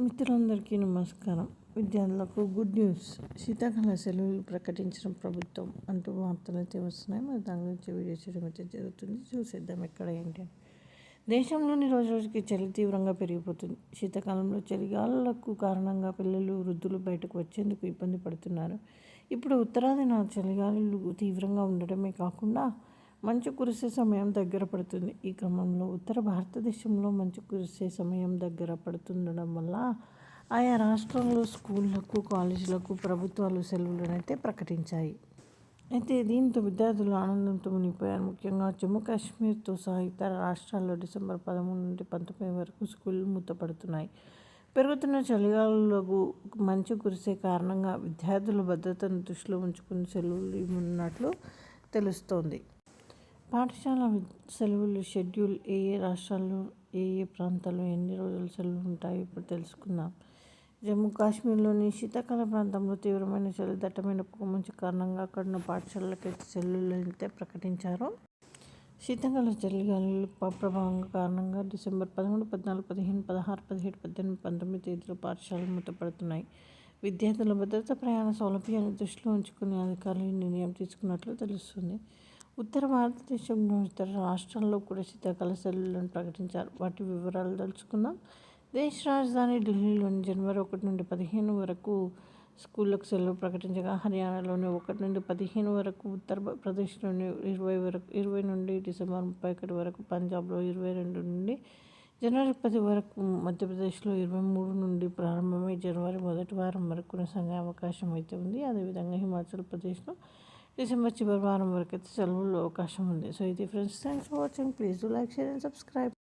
మిత్రులందరికీ నమస్కారం. విద్యార్థులకు గుడ్ న్యూస్. శీతాకాల సెలవులు ప్రకటించిన ప్రభుత్వం అంటూ వార్తలు అయితే వస్తున్నాయి. మరి దాని గురించి వీడియో చేయడం అయితే జరుగుతుంది. చూసేద్దాం ఎక్కడ ఏంటి అని. దేశంలోని రోజు రోజుకి చలి తీవ్రంగా పెరిగిపోతుంది. శీతాకాలంలో చలిగాలకు కారణంగా పిల్లలు వృద్ధులు బయటకు వచ్చేందుకు ఇబ్బంది పడుతున్నారు. ఇప్పుడు ఉత్తరాదిన చలిగాలు తీవ్రంగా ఉండడమే కాకుండా మంచు కురిసే సమయం దగ్గర పడుతుంది. ఈ క్రమంలో ఉత్తర భారతదేశంలో మంచు కురిసే సమయం దగ్గర పడుతుండడం వల్ల ఆయా రాష్ట్రాల్లో స్కూళ్ళకు కాలేజీలకు ప్రభుత్వాలు సెలవులనైతే ప్రకటించాయి. అయితే దీంతో విద్యార్థులు ఆనందంతో మునిగిపోయారు. ముఖ్యంగా జమ్మూ కాశ్మీర్తో సహా ఇతర రాష్ట్రాల్లో డిసెంబర్ పదమూడు నుండి పంతొమ్మిది వరకు స్కూళ్ళు మూతపడుతున్నాయి. పెరుగుతున్న చలిగాలులకు మంచు కురిసే కారణంగా విద్యార్థుల భద్రతను దృష్టిలో ఉంచుకుని సెలవులు ఇవ్వనున్నట్లు తెలుస్తోంది. పాఠశాల సెలవులు షెడ్యూల్ ఏ ఏ రాష్ట్రాల్లో ఏ ఏ ప్రాంతాల్లో ఎన్ని రోజులు సెలవులు ఉంటాయో ఇప్పుడు తెలుసుకుందాం. జమ్మూ కాశ్మీర్లోని శీతాకాల ప్రాంతంలో తీవ్రమైన చలి దట్టమైన పొగమంచు కారణంగా అక్కడున్న పాఠశాలలకైతే సెలవులు అయితే ప్రకటించారు. శీతాకాల చలిగాలుల ప్రభావం కారణంగా డిసెంబర్ పదమూడు పద్నాలుగు పదిహేను పదహారు పదిహేడు పద్దెనిమిది పంతొమ్మిది తేదీలో పాఠశాలలు మూతపడుతున్నాయి విద్యార్థుల భద్రత ప్రయాణ సౌలభ్యాన్ని దృష్టిలో ఉంచుకునే అధికారులు నిర్ణయం తీసుకున్నట్లు తెలుస్తుంది. ఉత్తర భారతదేశంలో ఇతర రాష్ట్రాల్లో కూడా శీతాకాల సెలవులను ప్రకటించారు. వాటి వివరాలు తెలుసుకుందాం. దేశ రాజధాని ఢిల్లీలోని జనవరి ఒకటి నుండి పదిహేను వరకు స్కూళ్ళకు సెలవు ప్రకటించగా హర్యానాలోని ఒకటి నుండి పదిహేను వరకు ఉత్తరప్రదేశ్లోని ఇరవై వరకు ఇరవై నుండి డిసెంబర్ ముప్పై ఒకటి వరకు పంజాబ్లో ఇరవై రెండు నుండి జనవరి పది వరకు మధ్యప్రదేశ్లో ఇరవై మూడు నుండి ప్రారంభమై జనవరి మొదటి వారం వరకు కొనసాగే అవకాశం అయితే ఉంది. అదేవిధంగా హిమాచల్ ప్రదేశ్లో డిసెంబర్ చివరి వారం వరకు అయితే సెలవుల్లో అవకాశం ఉంది. సో ఇది friends thanks for watching please do like share and subscribe